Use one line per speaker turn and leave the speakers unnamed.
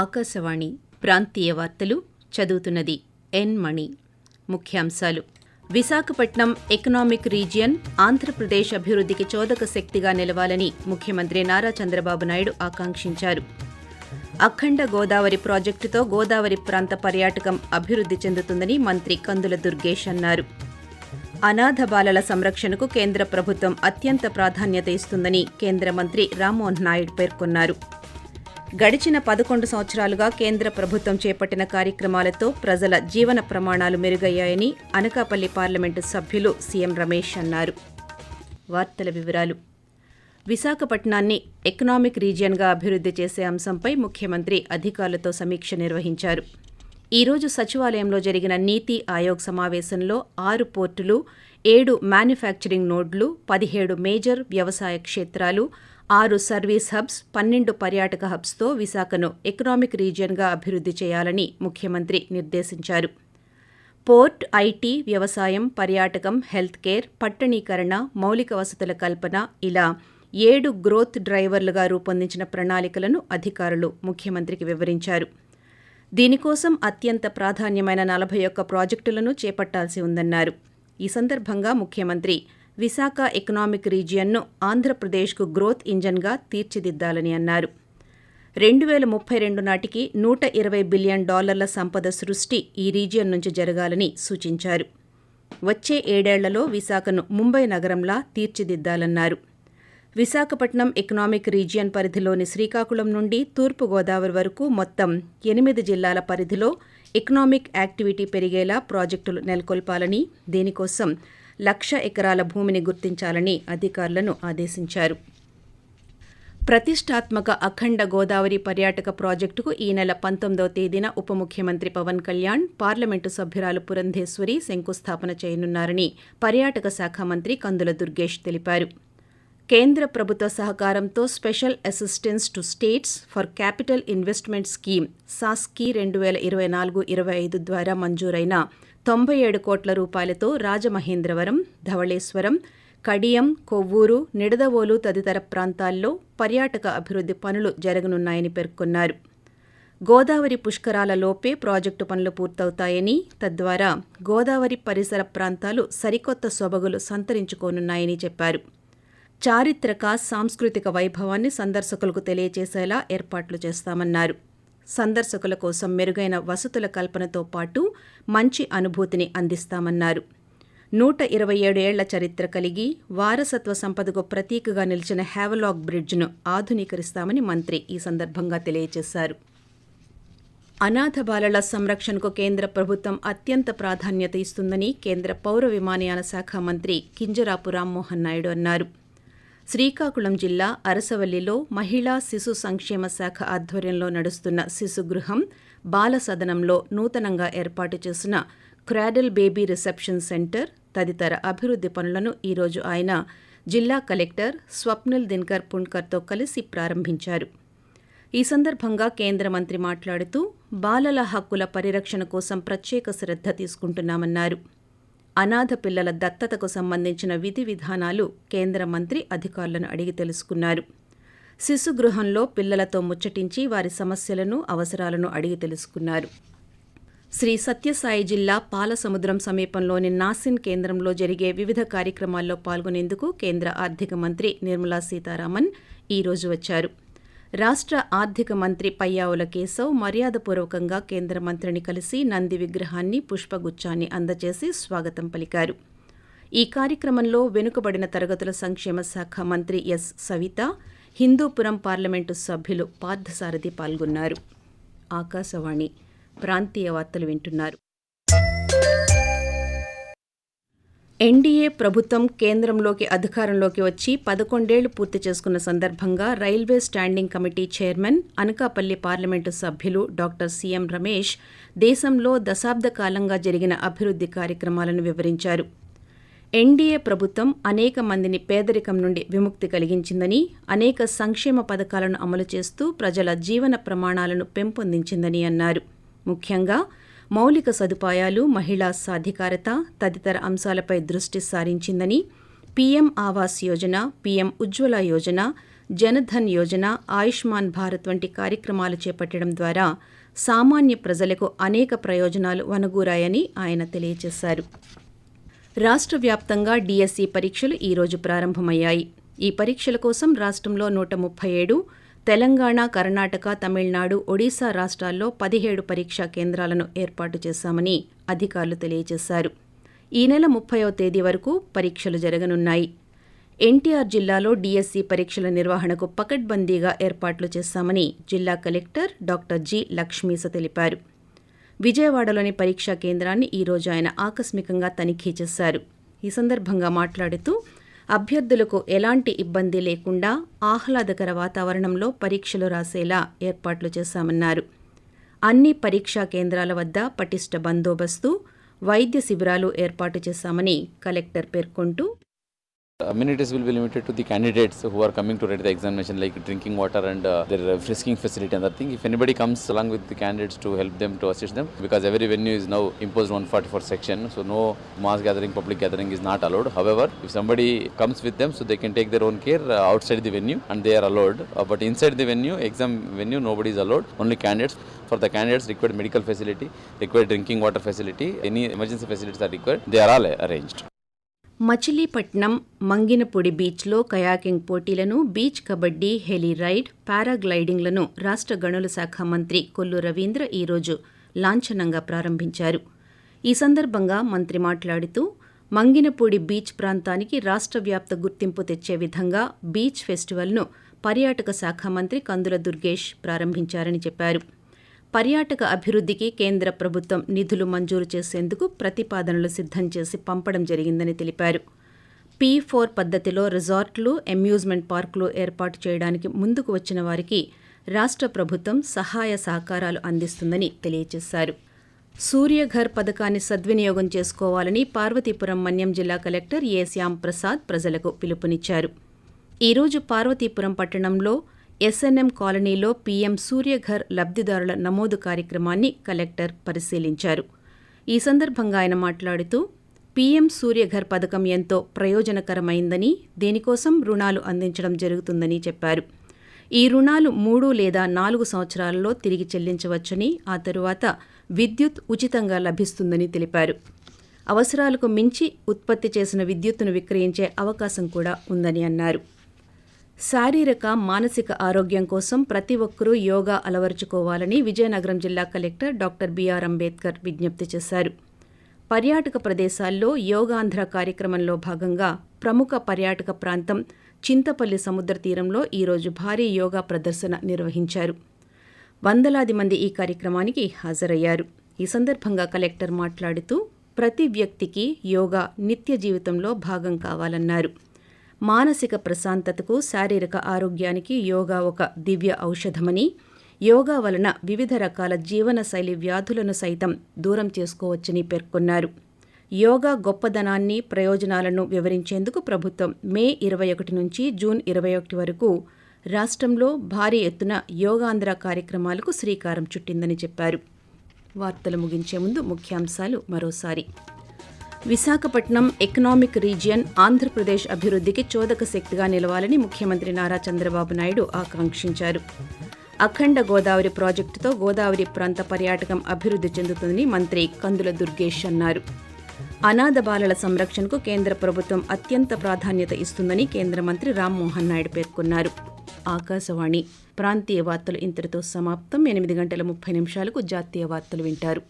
ఆకాశవాణి ప్రాంతీయ వార్తలు చదువుతున్నది ఎన్ మణి. ముఖ్యాంశాలు. విశాఖపట్నం ఎకనామిక్ రీజియన్ ఆంధ్రప్రదేశ్ అభివృద్ధికి చోదక శక్తిగా నిలవాలని ముఖ్యమంత్రి నారా చంద్రబాబు నాయుడు ఆకాంక్షించారు. అఖండ గోదావరి ప్రాజెక్టుతో గోదావరి ప్రాంత పర్యాటకం అభివృద్ధి చెందుతుందని మంత్రి కందుల దుర్గేష్ అన్నారు. అనాథ బాలల సంరక్షణకు కేంద్ర ప్రభుత్వం అత్యంత ప్రాధాన్యత ఇస్తుందని కేంద్ర మంత్రి రామ్మోహన్ నాయుడు పేర్కొన్నారు. గడిచిన పదకొండు సంవత్సరాలుగా కేంద్ర ప్రభుత్వం చేపట్టిన కార్యక్రమాలతో ప్రజల జీవన ప్రమాణాలు మెరుగయ్యాయని అనకాపల్లి పార్లమెంటు సభ్యులు సీఎం రమేష్ అన్నారు. వార్తల వివరాలు. విశాఖపట్నాన్ని ఎకనామిక్ రీజియన్గా అభివృద్ధి చేసే అంశంపై ముఖ్యమంత్రి అధికారులతో సమీక్ష నిర్వహించారు. ఈ రోజు సచివాలయంలో జరిగిన నీతి ఆయోగ్ సమావేశంలో ఆరు పోర్టులు ఏడు మ్యానుఫ్యాక్చరింగ్ నోడ్లు పదిహేడు మేజర్ వ్యవసాయ క్షేత్రాలు ఆరు సర్వీస్ హబ్స్ పన్నెండు పర్యాటక హబ్స్తో విశాఖను ఎకనామిక్ రీజియన్గా అభివృద్ధి చేయాలని ముఖ్యమంత్రి నిర్దేశించారు. పోర్ట్ ఐటీ వ్యవసాయం పర్యాటకం హెల్త్ కేర్ పట్టణీకరణ మౌలిక వసతుల కల్పన ఇలా ఏడు గ్రోత్ డ్రైవర్లుగా రూపొందించిన ప్రణాళికలను అధికారులు ముఖ్యమంత్రికి వివరించారు. దీనికోసం అత్యంత ప్రాధాన్యమైన నలభై ఒక్క ప్రాజెక్టులను చేపట్టాల్సి ఉందన్నారు. ఈ సందర్భంగా ముఖ్యమంత్రి విశాఖ ఎకనామిక్ రీజియన్ను ఆంధ్రప్రదేశ్కు గ్రోత్ ఇంజన్గా తీర్చిదిద్దాలని అన్నారు. రెండు వేల ముప్పై రెండు నాటికి నూట ఇరవై బిలియన్ డాలర్ల సంపద సృష్టి ఈ రీజియన్ నుంచి జరగాలని సూచించారు. వచ్చే ఏడేళ్ళలో విశాఖను ముంబై నగరంలా తీర్చిదిద్దాలన్నారు. విశాఖపట్నం ఎకనామిక్ రీజియన్ పరిధిలోని శ్రీకాకుళం నుండి తూర్పుగోదావరి వరకు మొత్తం ఎనిమిది జిల్లాల పరిధిలో ఎకనామిక్ యాక్టివిటీ పెరిగేలా ప్రాజెక్టులు నెలకొల్పాలని దీనికోసం లక్ష ఎకరాల భూమిని గుర్తించాలని అధికారులను ఆదేశించారు. ప్రతిష్టాత్మక అఖండ గోదావరి పర్యాటక ప్రాజెక్టుకు ఈ నెల పంతొమ్మిదవ తేదీన ఉప ముఖ్యమంత్రి పవన్ కళ్యాణ్ పార్లమెంటు సభ్యురాలు పురంధేశ్వరి శంకుస్థాపన చేయనున్నారని పర్యాటక శాఖ మంత్రి కందుల దుర్గేష్ తెలిపారు. కేంద్ర ప్రభుత్వ సహకారంతో special assistance to states for capital investment scheme SASCI రెండు వేల ఇరవై నాలుగు ఇరవై ఐదు ద్వారా మంజూరైన తొంభై ఏడు కోట్ల రూపాయలతో రాజమహేంద్రవరం ధవళేశ్వరం కడియం కొవ్వూరు నిడదవోలు తదితర ప్రాంతాల్లో పర్యాటక అభివృద్ధి పనులు జరగనున్నాయని పేర్కొన్నారు. గోదావరి పుష్కరాల లోపే ప్రాజెక్టు పనులు పూర్తవుతాయని తద్వారా గోదావరి పరిసర ప్రాంతాలు సరికొత్త సొబగులు సంతరించుకోనున్నాయని చెప్పారు. చారిత్రక సాంస్కృతిక వైభవాన్ని సందర్శకులకు తెలియజేసేలా ఏర్పాట్లు చేస్తామన్నారు. సందర్శకుల కోసం మెరుగైన వసతుల కల్పనతో పాటు మంచి అనుభూతిని అందిస్తామన్నారు. నూట ఇరవై ఏడేళ్ళ చరిత్ర కలిగి వారసత్వ సంపదకు ప్రతీకగా నిలిచిన హ్యావలాక్ బ్రిడ్జ్ను ఆధునీకరిస్తామని మంత్రి ఈ సందర్భంగా తెలియజేశారు. అనాథ బాలల సంరక్షణకు కేంద్ర ప్రభుత్వం అత్యంత ప్రాధాన్యత ఇస్తుందని కేంద్ర పౌర విమానయాన శాఖ మంత్రి కింజరాపు రామ్మోహన్ నాయుడు అన్నారు. శ్రీకాకుళం జిల్లా అరసవల్లిలో మహిళా శిశు సంక్షేమ శాఖ ఆధ్వర్యంలో నడుస్తున్న శిశుగృహం బాల సదనంలో నూతనంగా ఏర్పాటు చేసిన క్రాడల్ బేబీ రిసెప్షన్ సెంటర్ తదితర అభివృద్ధి పనులను ఈరోజు ఆయన జిల్లా కలెక్టర్ స్వప్నిల్ దిన్కర్ పుణ్కర్తో కలిసి ప్రారంభించారు. ఈ సందర్భంగా కేంద్ర మంత్రి మాట్లాడుతూ బాలల హక్కుల పరిరక్షణ కోసం ప్రత్యేక శ్రద్ధ తీసుకుంటున్నామన్నారు. అనాథ పిల్లల దత్తతకు సంబంధించిన విధి విధానాలు కేంద్ర మంత్రి అధికారులను అడిగి తెలుసుకున్నారు. శిశుగృహంలో పిల్లలతో ముచ్చటించి వారి సమస్యలను అవసరాలను అడిగి తెలుసుకున్నారు. శ్రీ సత్యసాయి జిల్లా పాలసముద్రం సమీపంలోని నాసిన్ కేంద్రంలో జరిగే వివిధ కార్యక్రమాల్లో పాల్గొనేందుకు కేంద్ర ఆర్థిక మంత్రి నిర్మలా సీతారామన్ ఈరోజు వచ్చారు. రాష్ట్ర ఆర్థిక మంత్రి పయ్యావుల కేశవ్ మర్యాదపూర్వకంగా కేంద్ర మంత్రిని కలిసి నంది విగ్రహాన్ని పుష్పగుచ్చాన్ని అందజేసి స్వాగతం పలికారు. ఈ కార్యక్రమంలో వెనుకబడిన తరగతుల సంక్షేమ శాఖ మంత్రి ఎస్ సవిత హిందూపురం పార్లమెంటు సభ్యులు పార్థసారథి పాల్గొన్నారు. ఆకాశవాణి ప్రాంతీయ వార్తలు వింటున్నారు. ఎన్డీఏ ప్రభుత్వం కేంద్రంలోకి అధికారంలోకి వచ్చి పదకొండేళ్ళు పూర్తి చేసుకున్న సందర్భంగా railway standing committee chairman Anakapalli parliament సభ్యులు డాక్టర్ సీఎం రమేష్ దేశంలో దశాబ్ద కాలంగా జరిగిన అభివృద్ధి కార్యక్రమాలను వివరించారు. ఎన్డీఏ ప్రభుత్వం అనేక మందిని పేదరికం నుండి విముక్తి కలిగించిందని అనేక సంక్షేమ పథకాలను అమలు చేస్తూ ప్రజల జీవన ప్రమాణాలను పెంపొందించిందని అన్నారు. ముఖ్యంగా మౌలిక సదుపాయాలు మహిళా సాధికారత తదితర అంశాలపై దృష్టి సారించిందని పీఎం ఆవాస్ యోజన పీఎం ఉజ్వల యోజన జనధన్ యోజన ఆయుష్మాన్ భారత్ వంటి కార్యక్రమాలు చేపట్టడం ద్వారా సామాన్య ప్రజలకు అనేక ప్రయోజనాలు వనగూరాయని ఆయన తెలియజేశారు. రాష్ట్ర వ్యాప్తంగా డిఎస్సి పరీక్షలు ఈరోజు ప్రారంభమయ్యాయి. ఈ పరీక్షల కోసం రాష్ట్రంలో నూట ముప్పై ఏడు తెలంగాణ కర్ణాటక తమిళనాడు ఒడిశా రాష్ట్రాల్లో పదిహేడు పరీక్షా కేంద్రాలను ఏర్పాటు చేశామని అధికారులు తెలియజేశారు. ఈ నెల ముప్పయో తేదీ వరకు పరీక్షలు జరగనున్నాయి. ఎన్టీఆర్ జిల్లాలో డిఎస్సి పరీక్షల నిర్వహణకు పకడ్బందీగా ఏర్పాట్లు చేశామని జిల్లా కలెక్టర్ డాక్టర్ జి. లక్ష్మీస తెలిపారు. విజయవాడలోని పరీక్షా కేంద్రాన్ని ఈరోజు ఆయన ఆకస్మికంగా తనిఖీ చేశారు. ఈ సందర్భంగా మాట్లాడుతూ అభ్యర్థులకు ఎలాంటి ఇబ్బంది లేకుండా ఆహ్లాదకర వాతావరణంలో పరీక్షలు రాసేలా ఏర్పాట్లు చేశామన్నారు. అన్ని పరీక్షా కేంద్రాల వద్ద పటిష్ట బందోబస్తు వైద్య శిబిరాలు ఏర్పాటు చేశామని కలెక్టర్ పేర్కొంటూ
Amenities will be limited to the candidates who are coming to write the examination, like drinking water and uh, their uh, frisking facility and that thing. If anybody comes along with the candidates to help them to assist them, because every venue is now imposed 144 section, so no mass gathering, public gathering is not allowed. However, if somebody comes with them, so they can take their own care uh, outside the venue and they are allowed. Uh, but inside the venue, exam venue, nobody is allowed. Only candidates. For the candidates, required medical facility, required drinking water facility, any emergency facilities are required. They are all uh, arranged.
Machilipatnam మంగినపొడి బీచ్లో kayaking పోటీలను beach kabaddi heli ride పారాగ్లైడింగ్లను రాష్ట్ర గనుల శాఖ మంత్రి కొల్లు రవీంద్ర ఈరోజు లాంఛనంగా ప్రారంభించారు. ఈ సందర్భంగా మంత్రి మాట్లాడుతూ మంగినపూడి బీచ్ ప్రాంతానికి రాష్ట్ర వ్యాప్త గుర్తింపు తెచ్చే విధంగా బీచ్ ఫెస్టివల్ను పర్యాటక శాఖ మంత్రి కందుల దుర్గేష్ ప్రారంభించారని చెప్పారు. పర్యాటక అభివృద్ధికి కేంద్ర ప్రభుత్వం నిధులు మంజూరు చేసేందుకు ప్రతిపాదనలు సిద్ధం చేసి పంపడం జరిగిందని తెలిపారు. పీ ఫోర్ పద్ధతిలో రిజార్ట్లు అమ్యూజ్మెంట్ పార్కులు ఏర్పాటు చేయడానికి ముందుకు వచ్చిన వారికి రాష్ట్ర ప్రభుత్వం సహాయ సహకారాలు అందిస్తుందని తెలియజేశారు. సూర్యఘర్ పథకాన్ని సద్వినియోగం చేసుకోవాలని పార్వతీపురం మన్యం జిల్లా కలెక్టర్ ఏ శ్యామ్ ప్రసాద్ ప్రజలకు పిలుపునిచ్చారు. ఈరోజు పార్వతీపురం పట్టణంలో ఎస్ఎన్ఎం కాలనీలో పీఎం సూర్యఘర్ లబ్ధిదారుల నమోదు కార్యక్రమాన్ని కలెక్టర్ పరిశీలించారు. ఈ సందర్భంగా ఆయన మాట్లాడుతూ పీఎం సూర్యఘర్ పథకం ఎంతో ప్రయోజనకరమైందని దీనికోసం రుణాలు అందించడం జరుగుతుందని చెప్పారు. ఈ రుణాలు మూడు లేదా నాలుగు సంవత్సరాలలో తిరిగి చెల్లించవచ్చని ఆ తరువాత విద్యుత్ ఉచితంగా లభిస్తుందని తెలిపారు. అవసరాలకు మించి ఉత్పత్తి చేసిన విద్యుత్తును విక్రయించే అవకాశం కూడా ఉందని అన్నారు. శారీరక మానసిక ఆరోగ్యం కోసం ప్రతి ఒక్కరూ యోగా అలవరుచుకోవాలని విజయనగరం జిల్లా కలెక్టర్ డాక్టర్ బిఆర్ అంబేద్కర్ విజ్ఞప్తి చేశారు. పర్యాటక ప్రదేశాల్లో యోగాంధ్ర కార్యక్రమంలో భాగంగా ప్రముఖ పర్యాటక ప్రాంతం చింతపల్లి సముద్ర తీరంలో ఈరోజు భారీ యోగా ప్రదర్శన నిర్వహించారు. వందలాది మంది ఈ కార్యక్రమానికి హాజరయ్యారు. ఈ సందర్భంగా కలెక్టర్ మాట్లాడుతూ ప్రతి వ్యక్తికి యోగా నిత్య జీవితంలో భాగం కావాలన్నారు. మానసిక ప్రశాంతతకు శారీరక ఆరోగ్యానికి యోగా ఒక దివ్య ఔషధమని యోగా వలన వివిధ రకాల జీవనశైలి వ్యాధులను సైతం దూరం చేసుకోవచ్చని పేర్కొన్నారు. యోగా గొప్పదనాన్ని ప్రయోజనాలను వివరించేందుకు ప్రభుత్వం మే ఇరవై ఒకటి నుంచి జూన్ ఇరవై ఒకటి వరకు రాష్ట్రంలో భారీ ఎత్తున యోగాంధ్ర కార్యక్రమాలకు శ్రీకారం చుట్టిందని చెప్పారు. వార్తలు ముగించే ముందు ముఖ్యాంశాలు మరోసారి. విశాఖపట్నం ఎకనామిక్ రీజియన్ ఆంధ్రప్రదేశ్ అభివృద్ధికి చోదక శక్తిగా నిలవాలని ముఖ్యమంత్రి నారా చంద్రబాబు నాయుడు ఆకాంక్షించారు. అఖండ గోదావరి ప్రాజెక్టుతో గోదావరి ప్రాంత పర్యాటకం అభివృద్ధి చెందుతుందని మంత్రి కందుల దుర్గేష్ అన్నారు. అనాథ బాలల సంరక్షణకు కేంద్ర ప్రభుత్వం అత్యంత ప్రాధాన్యత ఇస్తుందని కేంద్ర మంత్రి రామ్మోహన్ నాయుడు పేర్కొన్నారు. ఆకాశవాణి ప్రాంతీయ వార్తలు ఇంతటితో సమాప్తం. ఎనిమిది గంటల ముప్పై నిమిషాలకు జాతీయ వార్తలు వింటారు.